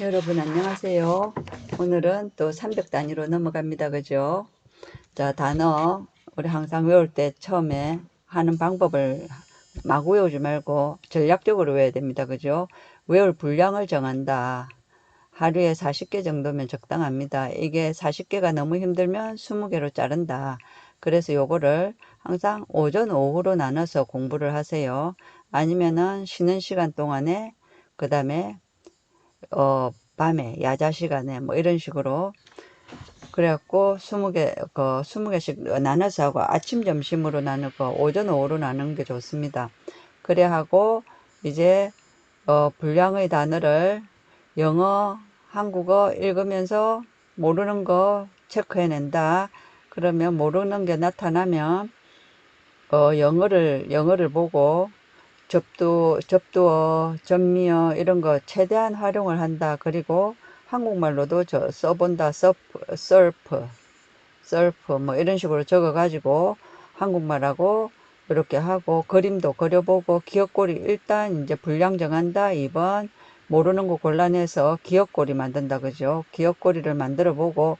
여러분 안녕하세요. 오늘은 또 300 단위로 넘어갑니다. 그죠? 자, 단어 우리 항상 외울 때 처음에 하는 방법을 막 외우지 말고 전략적으로 외워야 됩니다. 그죠? 외울 분량을 정한다. 하루에 40개 정도면 적당합니다. 이게 40개가 너무 힘들면 20개로 자른다. 그래서 요거를 항상 오전, 오후로 나눠서 공부를 하세요. 아니면은 쉬는 시간 동안에 그 다음에 어, 밤에 야자 시간에 뭐 이런 식으로 그래갖고 20개, 그 20개씩 나눠서 하고 아침 점심으로 나누고 오전 오후로 나누는 게 좋습니다. 그래 하고 이제 어, 분량의 단어를 영어, 한국어 읽으면서 모르는 거 체크해낸다. 그러면 모르는 게 나타나면 어, 영어를 영어를 보고 접두, 접두어, 전미어 이런 거 최대한 활용을 한다. 그리고 한국말로도 저 써본다. 서프, 서프, 서프 뭐 이런 식으로 적어가지고 한국말하고 이렇게 하고 그림도 그려보고 기억고리 일단 이제 분량 정한다. 2번 모르는 거 골라내서 기억고리 만든다. 그죠? 기억고리를 만들어 보고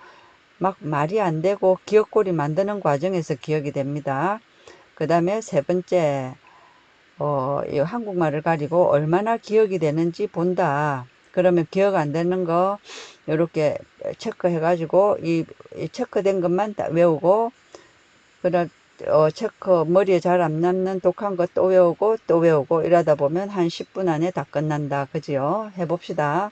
막 말이 안 되고 기억고리 만드는 과정에서 기억이 됩니다. 그 다음에 세 번째 어, 이 한국말을 가지고 얼마나 기억이 되는지 본다. 그러면 기억 안 되는 거 이렇게 체크해 가지고 이, 이 체크된 것만 다 외우고 그다 어, 체크 머리에 잘 안 남는 독한 거또 외우고 또 외우고 이러다 보면 한 10분 안에 다 끝난다. 그지요? 해봅시다.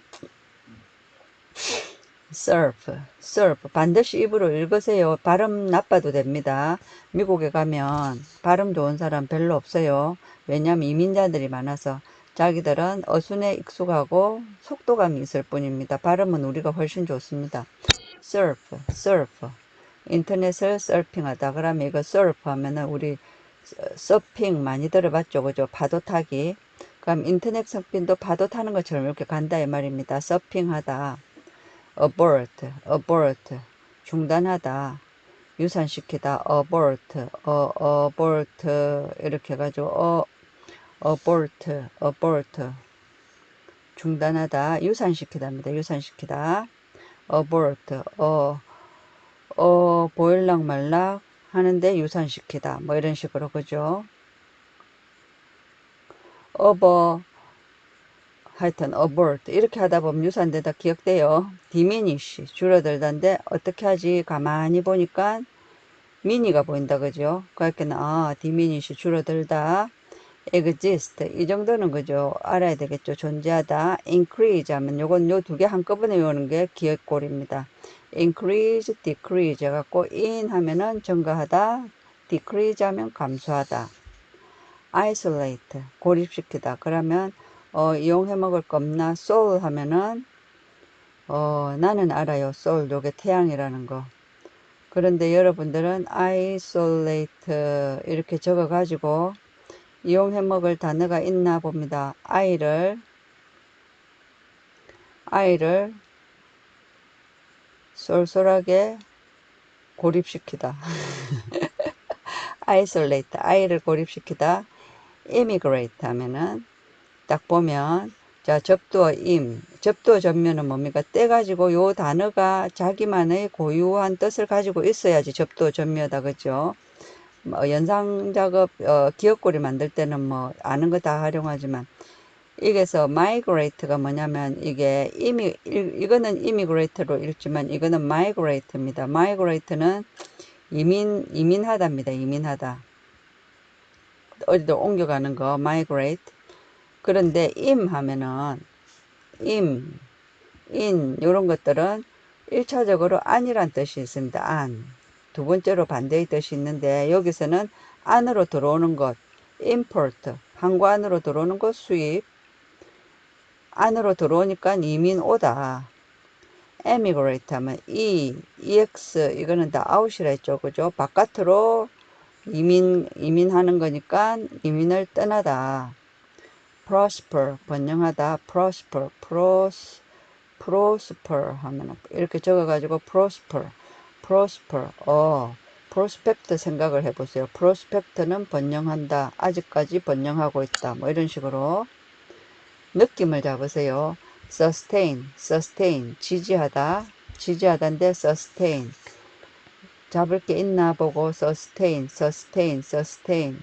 Surf, surf. 반드시 입으로 읽으세요. 발음 나빠도 됩니다. 미국에 가면 발음 좋은 사람 별로 없어요. 왜냐하면 이민자들이 많아서 자기들은 어순에 익숙하고 속도감이 있을 뿐입니다. 발음은 우리가 훨씬 좋습니다. surf, surf. 인터넷을 서핑하다. 그러면 이거 surf 하면은 우리 서핑 많이 들어봤죠. 그죠? 파도 타기. 그럼 인터넷 서핑도 파도 타는 것처럼 이렇게 간다 이 말입니다. 서핑하다. Abort, abort. 중단하다. 유산시키다. abort, 어, abort. 이렇게 해가지고, 어, abort, abort. 중단하다. 유산시키다입니다. 유산시키다. abort, 어, 어, 보일락 말락 하는데 유산시키다. 뭐 이런 식으로, 그죠? 어버, 하여튼 abort 이렇게 하다 보면 유산되다 기억돼요. diminish 줄어들던데 어떻게 하지? 가만히 보니까 미니가 보인다 그죠? 그렇게는 아 diminish 줄어들다 exist 이 정도는 그죠? 알아야 되겠죠? 존재하다 increase 하면 요건 요 두 개 한꺼번에 외우는 게 기억골입니다. increase, decrease 해갖고 in 하면은 증가하다 decrease 하면 감소하다 isolate 고립시키다 그러면 어, 이용해 먹을 거 없나? soul 하면은, 어, 나는 알아요. soul. 요게 태양이라는 거. 그런데 여러분들은 isolate 이렇게 적어 가지고 이용해 먹을 단어가 있나 봅니다. i를 i를 쏠쏠하게 고립시키다. isolate i를 고립시키다. immigrate 하면은 딱 보면 자 접두어 임. 접두어 전면은 뭡니까? 떼 가지고 요 단어가 자기만의 고유한 뜻을 가지고 있어야지 접두어 전면이다 그죠? 뭐 연상 작업 어, 기억고리 만들 때는 뭐 아는 거 다 활용하지만 이게서 migrate가 뭐냐면 이게 이미 이거는 immigrate로 읽지만 이거는 migrate입니다. migrate는 이민 이민하다입니다. 이민하다. 어디도 옮겨가는 거 migrate 그런데 임 하면은 임, 인 이런 것들은 1차적으로 안이란 뜻이 있습니다. 안. 두 번째로 반대의 뜻이 있는데 여기서는 안으로 들어오는 것 import 한국 안으로 들어오는 것 수입 안으로 들어오니까 이민 오다 emigrate 하면 e, ex 이거는 다 out이라 했죠. 그죠? 바깥으로 이민 이민하는 거니까 이민을 떠나다 prosper 번영하다 prosper pros prosper 하면 이렇게 적어가지고 prosper prosper 어 프로스펙트 생각을 해보세요. 프로스펙트는 번영한다. 아직까지 번영하고 있다. 뭐 이런 식으로 느낌을 잡으세요. sustain, sustain, 지지하다, 지지하다인데 sustain. 잡을 게 있나 보고 sustain, sustain, sustain.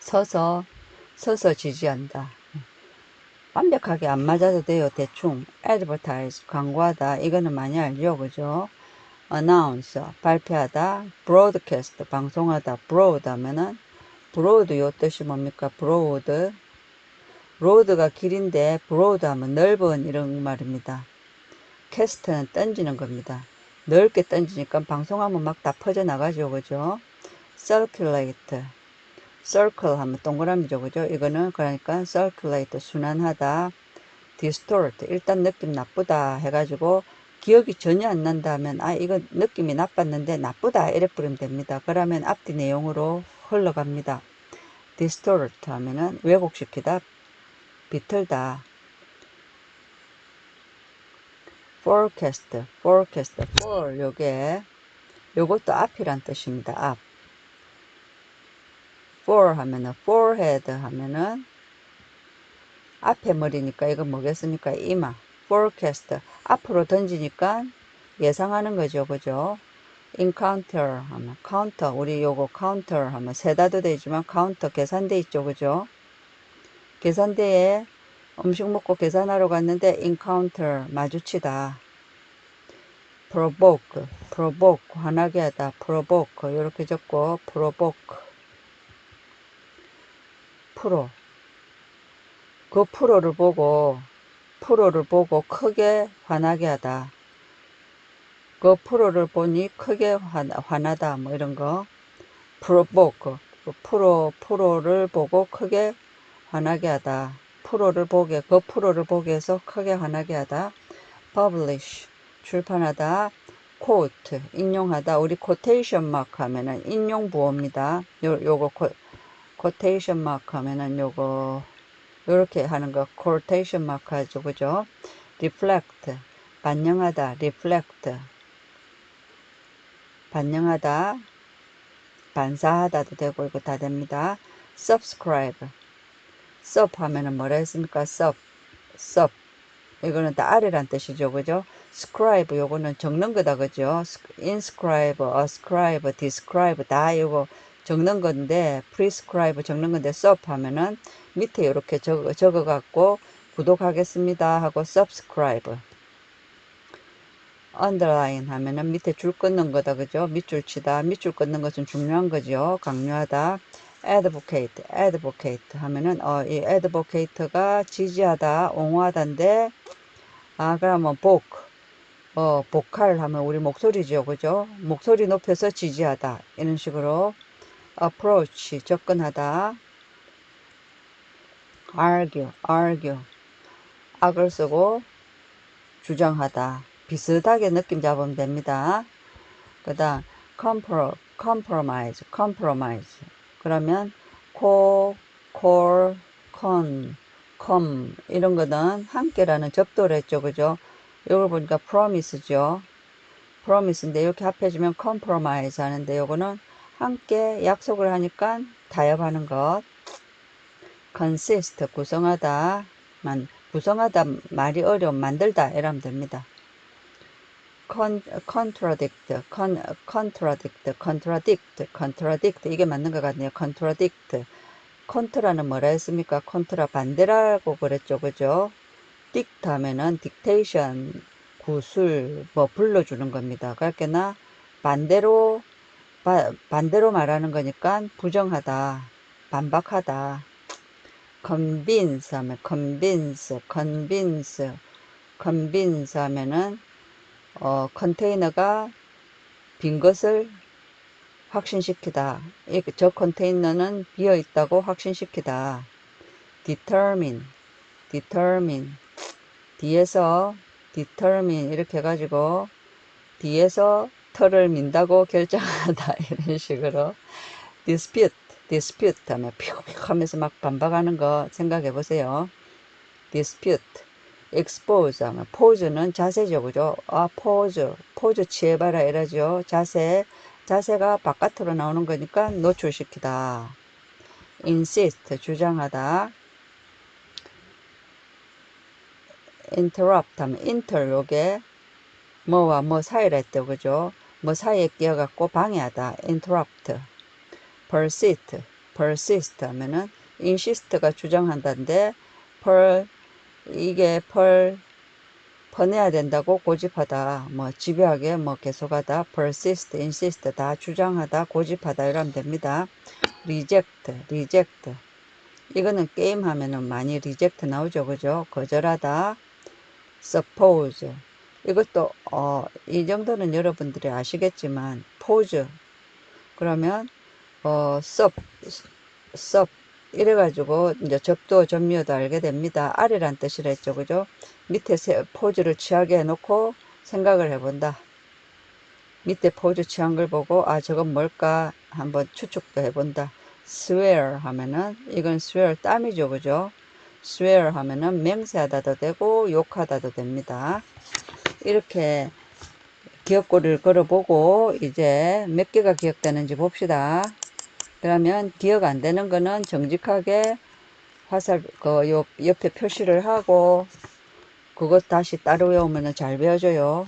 서서, 서서 지지한다. 완벽하게 안 맞아도 돼요, 대충. advertise, 광고하다. 이거는 많이 알죠, 그죠? announce, 발표하다. broadcast, 방송하다. broad 하면은, broad 요 뜻이 뭡니까? broad. 로드가 길인데 브로드 하면 넓은 이런 말입니다. 캐스트는 던지는 겁니다. 넓게 던지니까 방송하면 막 다 퍼져나가죠. 그죠? circulate. Circle 하면 동그라미죠. 그죠? 이거는 그러니까 circulate 순환하다. distort. 일단 느낌 나쁘다 해가지고 기억이 전혀 안 난다 하면 아 이거 느낌이 나빴는데 나쁘다 이래 뿌리면 됩니다. 그러면 앞뒤 내용으로 흘러갑니다. distort 하면은 왜곡시키다 비틀다. forecast, forecast, for 요게 요것도 앞이란 뜻입니다. 앞. For 하면은 forehead 하면은 앞에 머리니까 이거 뭐겠습니까? 이마. forecast 앞으로 던지니까 예상하는 거죠. 그죠? encounter 하면 counter 우리 요거 counter 하면 세다도 되지만 counter 계산대 있죠. 그죠? 계산대에 음식 먹고 계산하러 갔는데 encounter 마주치다. provoke, provoke 화나게 하다. provoke 이렇게 적고 provoke 프로 그 프로를 보고 프로를 보고 크게 화나게 하다. 그 프로를 보니 크게 화나, 화나다 뭐 이런 거 provoke 그 프로 프로를 보고 크게 화나게 하다. 프로를 보게, 그 프로를 보게 해서 크게 화나게 하다. publish, 출판하다. quote, 인용하다. 우리 quotation mark 하면은 인용 부호입니다. 요, 요거 quotation mark 하면은 요거 요렇게 하는 거 quotation mark 하죠. 그죠? reflect, 반영하다. reflect, 반영하다. 반사하다도 되고 이거 다 됩니다. subscribe, sub 하면은 뭐라 했습니까? sub, sub. 이거는 다 아래란 뜻이죠. 그죠? scribe 요거는 적는 거다. 그죠? inscribe, ascribe, describe 다 이거 적는 건데 prescribe 적는 건데 sub 하면은 밑에 이렇게 적어, 적어 갖고 구독하겠습니다 하고 subscribe. underline 하면은 밑에 줄 끊는 거다 그죠? 밑줄 치다. 밑줄 끊는 것은 중요한 거죠 강요하다. advocate, advocate 하면은 어, 이 advocate가 지지하다, 옹호하다인데 아 그러면 복, 어, 보컬 하면 우리 목소리죠, 그죠? 목소리 높여서 지지하다. 이런 식으로 approach 접근하다, argue, argue 악을 쓰고 주장하다 비슷하게 느낌 잡으면 됩니다. 그 다음 compromise, compromise 그러면 코, 콜, 컨, 컴 이런 거는 함께라는 접도를 했죠. 그죠? 이걸 보니까 promise죠. promise인데 이렇게 합해주면 compromise 하는데 요거는 함께 약속을 하니까 타협하는 것. consist 구성하다 만 구성하다 말이 어려움 만들다 이러면 됩니다. con, contradict, con, contradict, contradict, contradict 이게 맞는 것 같네요. contradict. 컨트라는 뭐라 했습니까? 컨트라 반대라고 그랬죠. 그죠? dict 하면은 dictation, 구술, 뭐 불러주는 겁니다. 그렇게나 반대로 바, 반대로 말하는 거니까 부정하다, 반박하다. convince 하면 convince, convince, convince 하면은 어, 컨테이너가 빈 것을 확신시키다. 저 컨테이너는 비어 있다고 확신시키다. determine, determine. 뒤에서 determine 이렇게 해가지고 뒤에서 털을 민다고 결정하다 이런 식으로 dispute, dispute 하면 피고피고 하면서 막 반박하는 거 생각해 보세요. dispute expose 하면 포즈는 자세죠 그죠 아 포즈 포즈 취해봐라 이러죠. 자세 자세가 바깥으로 나오는 거니까 노출시키다. insist 주장하다. interrupt 하면 inter 요게 뭐와 뭐 사이라 했죠 그죠 뭐 사이에 끼어갖고 방해하다 interrupt persist persist 하면은 insist가 주장한다인데 per 이게 per 퍼내야 된다고 고집하다 뭐 집요하게 뭐 계속하다 persist insist 다 주장하다 고집하다 이러면 됩니다. reject reject. 이거는 게임 하면은 많이 reject 나오죠. 그죠? 거절하다 suppose 이것도 어, 이 정도는 여러분들이 아시겠지만 pose 그러면 어, sub sub 이래가지고 이제 접도 전미어도 알게 됩니다. 아래란 뜻이라 했죠. 그죠? 밑에 세, 포즈를 취하게 해놓고 생각을 해본다. 밑에 포즈 취한 걸 보고 아 저건 뭘까 한번 추측도 해본다. swear 하면은 이건 swear 땀이죠. 그죠? swear 하면은 맹세하다도 되고 욕하다도 됩니다. 이렇게 기억고리를 걸어보고 이제 몇 개가 기억되는지 봅시다. 그러면 기억 안 되는 거는 정직하게 화살 그 옆, 옆에 표시를 하고 그것 다시 따로 외우면 잘 배워져요.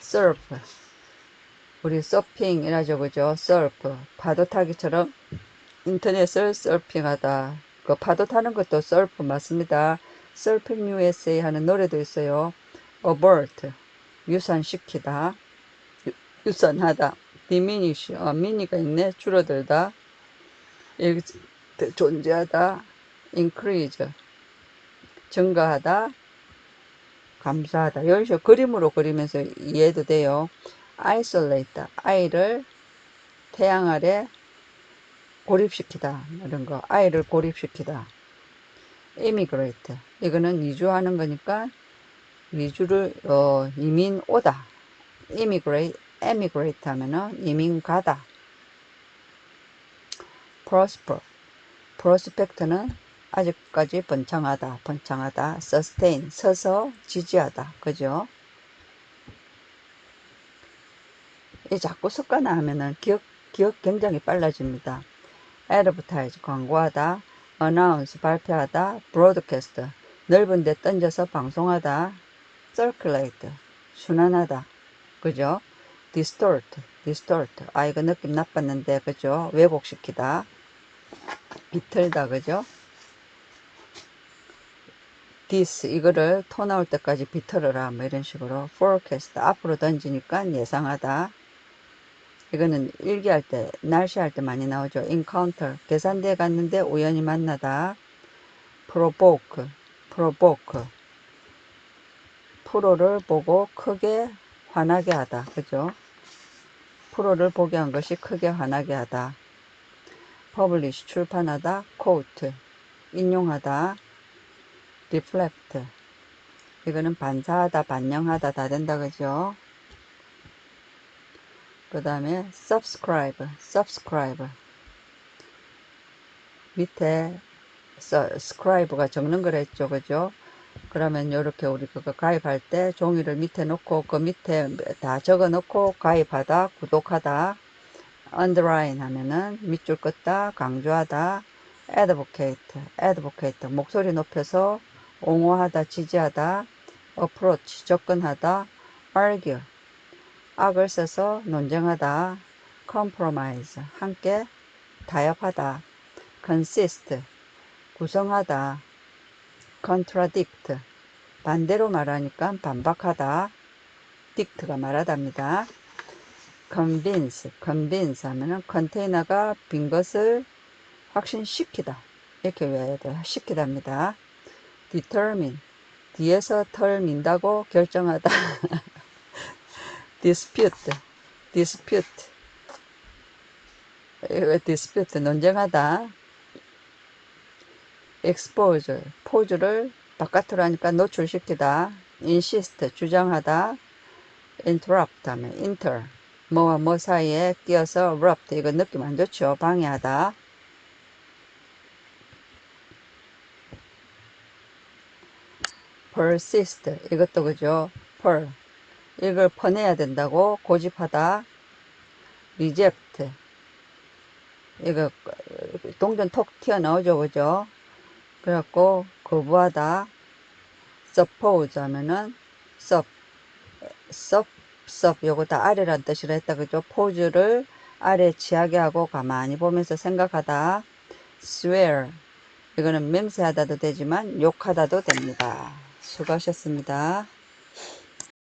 surf 우리 서핑이라죠 그죠? surf 파도 타기처럼 인터넷을 서핑하다. 그 파도 타는 것도 surf 맞습니다 USA 하는 노래도 있어요. Avert 유산시키다. 유, 유산하다. Diminish 어, 미니가 있네. 줄어들다. 여기 존재하다. Increase 증가하다. 감사하다. 이런 식으로 그림으로 그리면서 이해도 돼요. Isolate 아이를 태양 아래 고립시키다. 이런 거. 아이를 고립시키다 immigrate 이거는 이주하는 거니까 이주를 어, 이민 오다 immigrate emigrate 하면은 이민 가다. prosper. prospect는 아직까지 번창하다, 번창하다. sustain, 서서 지지하다. 그죠? 이 자꾸 습관화 하면은 기억, 기억 굉장히 빨라집니다. advertise, 광고하다. Announce, 발표하다. broadcast, 넓은 데 던져서 방송하다. circulate, 순환하다. 그죠? distort, distort. 아, 이거 느낌 나빴는데, 그죠? 왜곡시키다. 비틀다, 그죠? this, 이거를 토 나올 때까지 비틀어라. 뭐 이런 식으로. forecast, 앞으로 던지니까 예상하다. 이거는 일기할 때, 날씨할 때 많이 나오죠. encounter, 계산대에 갔는데 우연히 만나다. provoke, provoke. 프로를 보고 크게 화나게 하다. 그죠? 프로를 보게 한 것이 크게 화나게 하다. publish 출판하다. quote 인용하다. reflect 이거는 반사하다, 반영하다 다 된다. 그죠? 그 다음에 subscribe, subscribe 밑에 subscribe가 적는 걸 했죠. 그죠? 그러면 이렇게 우리 그거 가입할 때 종이를 밑에 놓고 그 밑에 다 적어 놓고 가입하다 구독하다 underline 하면은 밑줄 긋다 강조하다 advocate advocate 목소리 높여서 옹호하다 지지하다 approach 접근하다 argue 악을 써서 논쟁하다. Compromise. 함께 타협하다. Consist. 구성하다. Contradict. 반대로 말하니까 반박하다. Dict가 말하답니다. convince. Convince 하면은 컨테이너가 빈 것을 확신시키다. 이렇게 외워야 돼요. 시키답니다. determine. 뒤에서 털 민다고 결정하다 dispute dispute dispute 논쟁하다 expose 포즈를 바깥으로 하니까 노출시키다 insist 주장하다 interrupt 하면 inter 뭐와 뭐 사이에 끼어서 rupt 이거 느낌 안 좋죠 방해하다 persist 이것도 그죠 per 이걸 퍼내야 된다고 고집하다. reject 이거 동전 톡 튀어나오죠 그죠? 그래갖고 거부하다. suppose 하면은 sup 요거 다 아래란 뜻이라 했다 그죠? 포즈를 아래 취하게 하고 가만히 보면서 생각하다. swear. 이거는 맹세하다도 되지만 욕하다도 됩니다. 수고하셨습니다